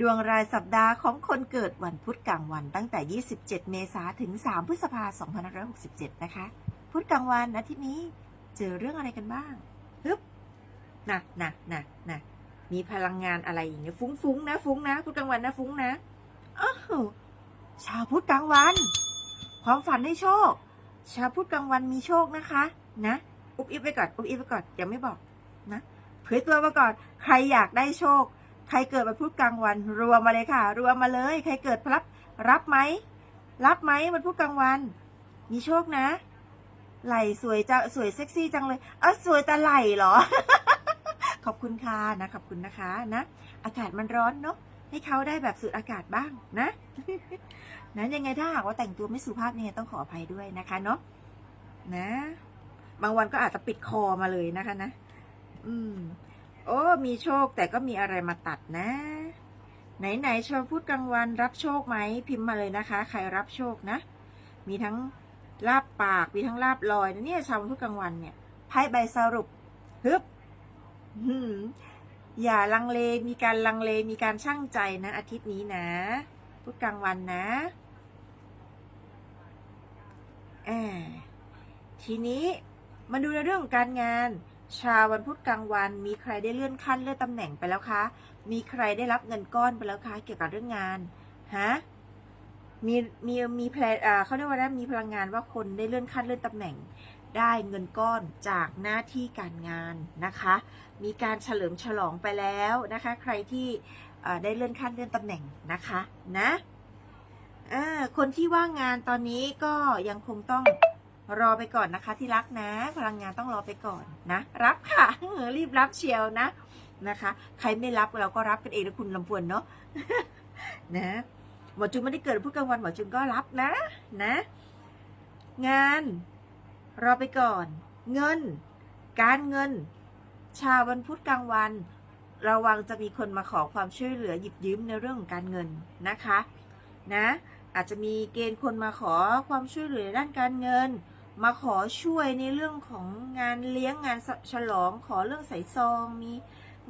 ดวงรายสัปดาห์ของคนเกิดวันพุธกลางวันตั้งแต่ 27 เมษายนถึง 3 พฤษภาคม 2567 นะคะ พุธกลางวันอาทิตย์นี้เจอเรื่องอะไรกันบ้างฮึบนะนะนะนะมีพลังงานอะไรอย่างเงี้ยฟุ้งๆนะ ฟุ้งนะ พุธกลางวันนะ ฟุ้งนะอ้าวชาวพุธกลางวัน ความฝันให้โชค ชาวพุธกลางวันมีโชคนะคะ นะ อุบอิบไปก่อน อุบอิบไปก่อนยังไม่บอกนะ เผยตัวมาก่อน ใครอยากได้โชค ใครเกิดวันพุธกลางวัน รวมมาเลยค่ะ รวมมาเลย ใครเกิดรับรับไหมรับไหมวันพุธกลางวัน มีโชคนะ ไหลสวยจะสวยเซ็กซี่จังเลยเออสวยแต่ไหลเหรอ ขอบคุณค่ะนะขอบคุณนะคะนะอากาศมันร้อนเนาะให้เขาได้แบบสูดอากาศบ้างนะนะยังไงถ้าหากว่าแต่งตัวไม่สุภาพยังไงต้องขออภัยด้วยนะคะเนาะนะ บางวันก็อาจจะปิดคอมาเลยนะคะนะ อืม โอ้ มีโชคแต่ก็มีอะไรมาตัดนะ ไหนไหนชาวพูดกลางวันรับโชคไหมพิมพ์มาเลยนะคะ ใครรับโชคนะ มีทั้งลาบปากมีทั้งลาบลอยเนี่ยชาวพูดกลางวันเนี่ยไพ่ใบสรุปฮึบอย่าลังเลมีการลังเลมีการช่างใจนะ อาทิตย์นี้นะพูดกลางวันนะอทีนี้มาดูในเรื่องของการงาน ชาววันพุธกลางวัน มีใครได้เลื่อนขั้นเลื่อนตำแหน่งไปแล้วคะ มีใครได้รับเงินก้อนไปแล้วคะ เกี่ยวกับเรื่องงาน ฮะ มี มี มีแพลนอ่าเขาเรียกว่าได้มีพลังงานว่าคนได้เลื่อนขั้นเลื่อนตำแหน่ง ได้เงินก้อนจากหน้าที่การงานนะคะ มีการเฉลิมฉลองไปแล้วนะคะ ใครที่ได้เลื่อนขั้นเลื่อนตำแหน่งนะคะ นะคนที่ว่างงานตอนนี้ก็ยังคงต้อง รอไปก่อนนะคะที่รักนะ พลังงานต้องรอไปก่อนนะ รับค่ะรีบรับเชียวนะนะคะ ใครไม่รับเราก็รับกันเองนะคุณลำพวนเนาะนะหมอจุนไม่ได้เกิดพูดกลางวันหมอจุนก็รับนะนะ งานรอไปก่อน เงิน การเงิน ชาววันพุธกลางวัน ระวังจะมีคนมาขอความช่วยเหลือหยิบยืมในเรื่องของการเงินนะคะ นะ อาจจะมีเกณฑ์คนมาขอความช่วยเหลือด้านการเงิน มาขอช่วยในเรื่องของงานเลี้ยงงานฉลองขอเรื่องใส่ซองมี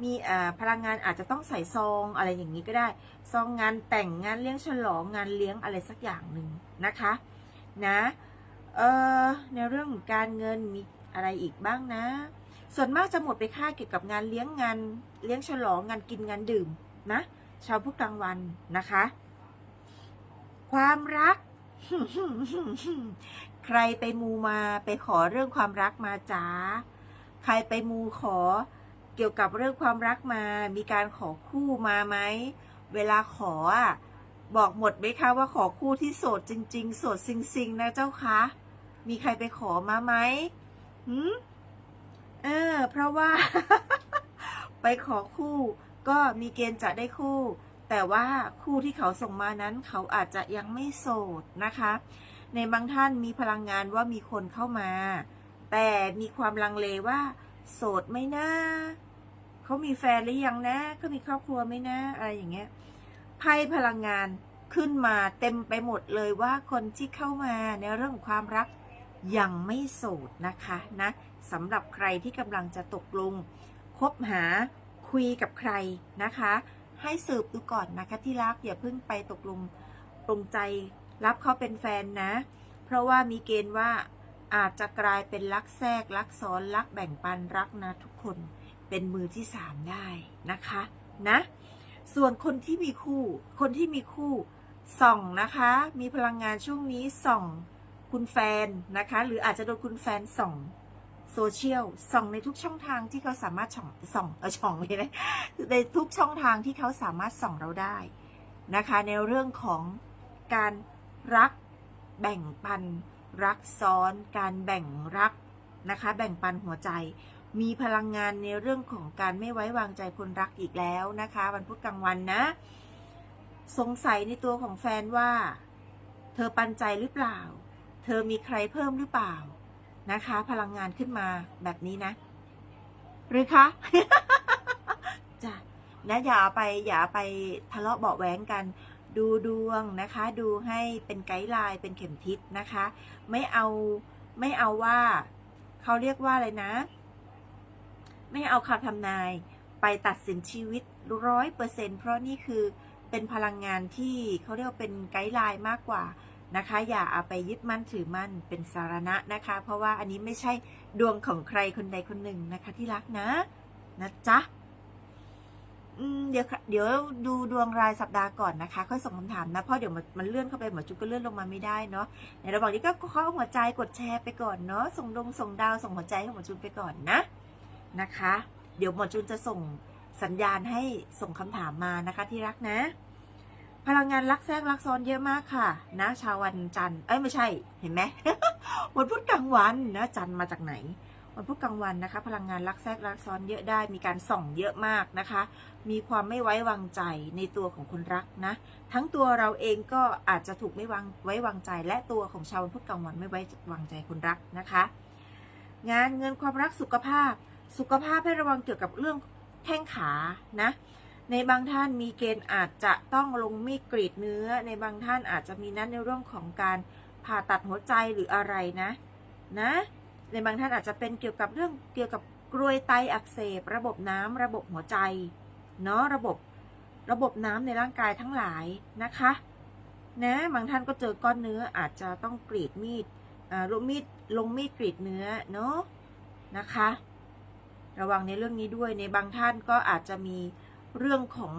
มีพลังงานอาจจะต้องใส่ซองอะไรอย่างนี้ก็ได้ ซองงานแต่งงานเลี้ยงฉลองงานเลี้ยงอะไรสักอย่างหนึ่งนะคะนะเออในเรื่องการเงินมีอะไรอีกบ้างนะ ส่วนมากจะหมดไปค่าเกี่ยวกับงานเลี้ยงงานเลี้ยงฉลองงานกินงานดื่มนะชาวพุธกลางวันนะคะ ความรัก ใครไปมูมาไปขอเรื่องความรักมาจ้า ใครไปมูขอเกี่ยวกับเรื่องความรักมา มีการขอคู่มาไหม เวลาขออะบอกหมดไหมคะว่าขอคู่ที่โสดจริง ๆ โสดซิงๆ นะเจ้าคะ มีใครไปขอมาไหมหืมเออ เพราะว่า ไปขอคู่ ก็มีเกณฑ์จะได้คู่ แต่ว่าคู่ที่เขาส่งมานั้น เขาอาจจะยังไม่โสดนะคะ ในบางท่านมีพลังงานว่ามีคนเข้ามา แต่มีความลังเลว่า โสดไหมนะเขามีแฟนหรือยังนะเขามีครอบครัวไหมนะ อะไรอย่างเงี้ยไพ่พลังงานขึ้นมาเต็มไปหมดเลยว่าคนที่เข้ามาในเรื่องของความรักยังไม่โสดนะคะนะสำหรับใครที่กำลังจะตกลงคบหาคุยกับใครนะคะ ให้สืบดูก่อนนะคะที่รักอย่าเพิ่งไปตกลงตรงใจ รับเขาเป็นแฟนนะ เพราะว่ามีเกณฑ์ว่าอาจจะกลายเป็นรักแทรกรักซ้อนรักแบ่งปันรักนะทุกคนเป็นมือที่สามได้นะคะนะ ส่วนคนที่มีคู่ คนที่มีคู่ส่องนะคะ มีพลังงานช่วงนี้ส่องคุณแฟนนะคะ หรืออาจจะโดนคุณแฟนส่องโซเชียลส่องในทุกช่องทางที่เขาสามารถช่องส่องเออช่องเลยนะในทุกช่องทางที่เขาสามารถส่องเราได้นะคะ ในเรื่องของการ รักแบ่งปัน รักซ้อน การแบ่งรักนะคะ แบ่งปันหัวใจ มีพลังงานในเรื่องของการไม่ไว้วางใจคนรักอีกแล้วนะคะ วันพุธกลางวันนะ สงสัยในตัวของแฟนว่า เธอปันใจหรือเปล่า เธอมีใครเพิ่มหรือเปล่านะคะ พลังงานขึ้นมาแบบนี้นะ หรือคะจ้ะนะอย่าไปอย่าไปทะเลาะเบาะแว้งกัน ดูดวงนะคะ ดูให้เป็นไกด์ไลน์เป็นเข็มทิศนะคะ ไม่เอาไม่เอาว่าเขาเรียกว่าอะไรนะ ไม่เอาคำทำนายไปตัดสินชีวิตร้อยเปอร์เซ็นเพราะนี่คือเป็นพลังงานที่เขาเรียกว่าเป็นไกด์ไลน์มากกว่านะคะ อย่าเอาไปยึดมั่นถือมั่นเป็นสาระนะคะ เพราะว่าอันนี้ไม่ใช่ดวงของใครคนใดคนหนึ่งนะคะที่รักนะ นะจ๊ะ เดี๋ยวเดี๋ยวดูดวงรายสัปดาห์ก่อนนะคะค่อยส่งคำถามนะ เพราะเดี๋ยวมันมันเลื่อนเข้าไปหมอจุกก็เลื่อนลงมาไม่ได้เนาะในระหว่างนี้ก็เข้าหัวใจกดแชร์ไปก่อนเนาะส่งดงส่งดาวส่งหัวใจให้หมอจุนไปก่อนนะนะคะ เดี๋ยวหมอจุนจะส่งสัญญาณให้ส่งคำถามมานะคะที่รักนะ พลังงานรักแทรกรักซ้อนเยอะมากค่ะ นะชาววันจันทร์เอ้ยไม่ใช่เห็นไหมวันพุธกลางวันนะจันทร์มาจากไหน วันพุธกลางวันนะคะ พลังงานรักแทรกรักซ้อนเยอะได้ มีการส่องเยอะมากนะคะ มีความไม่ไว้วางใจในตัวของคนรักนะ ทั้งตัวเราเองก็อาจจะถูกไม่วางไว้วางใจ และตัวของชาววันพุธกลางวันไม่ไว้วางใจคนรักนะคะ งานเงินความรักสุขภาพ สุขภาพให้ระวังเกี่ยวกับเรื่องแข้งขานะ ในบางท่านมีเกณฑ์อาจจะต้องลงมีดกรีดเนื้อ ในบางท่านอาจจะมีนั้นในเรื่องของการผ่าตัดหัวใจหรืออะไรนะ นะ ในบางท่านอาจจะเป็นเกี่ยวกับเรื่องเกี่ยวกับกรวยไตอักเสบ ระบบน้ำระบบหัวใจเนาะระบบระบบน้ำในร่างกายทั้งหลายนะคะนะบางท่านก็เจอก้อนเนื้ออาจจะต้องกรีดมีดอ่าลงมีดลงมีดกรีดเนื้อเนาะนะคะ ระวังในเรื่องนี้ด้วยในบางท่านก็อาจจะมีเรื่องของ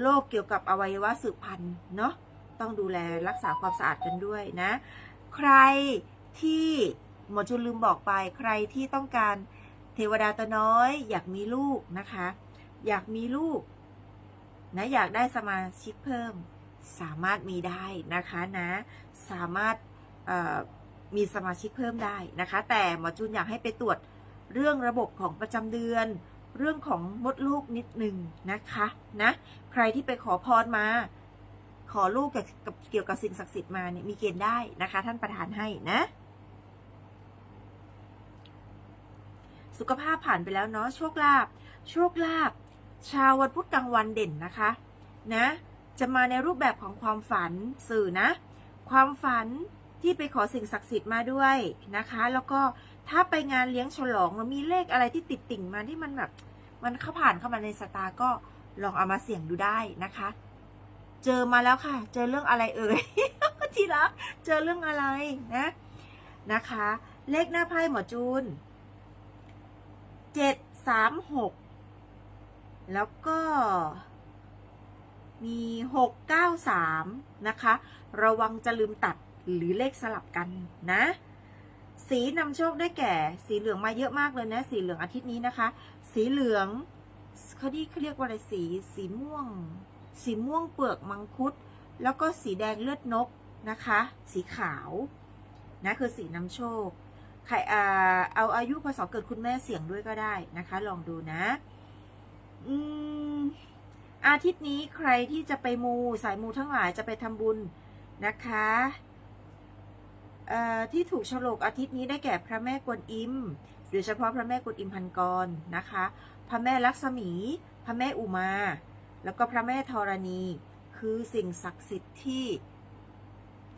โรคเกี่ยวกับอวัยวะสืบพันธุ์เนาะต้องดูแลรักษาความสะอาดกันด้วยนะ ใครที่ หมอจุนลืมบอกไปใครที่ต้องการเทวดาตัวน้อย อยากมีลูกนะคะ อยากมีลูกนะอยากได้สมาชิกเพิ่ม สามารถมีได้นะคะนะสามารถมีสมาชิกเพิ่มได้นะคะ แต่หมอจุนอยากให้ไปตรวจเรื่องระบบของประจำเดือน เรื่องของมดลูกนิดหนึ่งนะคะนะใครที่ไปขอพรมาขอลูกกับกับเกี่ยวกับสิ่งศักดิ์สิทธิ์มาเนี่ยมีเกณฑ์ได้นะคะ ท่านประทานให้นะ สุขภาพผ่านไปแล้วเนาะโชคลาภโชคลาภชาววันพุธกลางวันเด่นนะคะนะจะมาในรูปแบบของความฝันสื่อนะ ความฝันที่ไปขอสิ่งศักดิ์สิทธิ์มาด้วยนะคะ แล้วก็ถ้าไปงานเลี้ยงฉลองแล้วมีเลขอะไรที่ติดติ่งมาที่มันแบบมันเข้าผ่านเข้ามาในสตาร์ก็ลองเอามาเสี่ยงดูได้นะคะ เจอมาแล้วค่ะ เจอเรื่องอะไรเอ่ย ที่รักเจอเรื่องอะไรนะนะคะ เลขหน้าไพ่หมอจูน เจ็ดสามหกแล้วก็มีหกเก้าสามนะคะ ระวังจะลืมตัดหรือเลขสลับกันนะ สีนำโชคได้แก่ สีเหลืองมาเยอะมากเลยนะ สีเหลืองอาทิตย์นี้นะคะ สีเหลืองเขาที่เขาเรียกว่าอะไรสี สีม่วง สีม่วงเปลือกมังคุด แล้วก็สีแดงเลือดนกนะคะ สีขาวนะคือสีนำโชค ใครเอาอายุพศเกิดคุณแม่เสี่ยงด้วยก็ได้นะคะ ลองดูนะ อืมอาทิตย์นี้ใครที่จะไปมูสายมูทั้งหลายจะไปทำบุญนะคะเอ่อที่ถูกฉลกอาทิตย์นี้ได้แก่พระแม่กวนอิม โดยเฉพาะพระแม่กวนอิมพันกรนะคะ พระแม่ลักษมี พระแม่อุมา แล้วก็พระแม่ธรณี คือสิ่งศักดิ์สิทธิ์ที่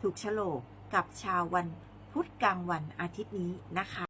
ถูกฉลกกับชาววัน พุธกลางวันอาทิตย์นี้นะคะ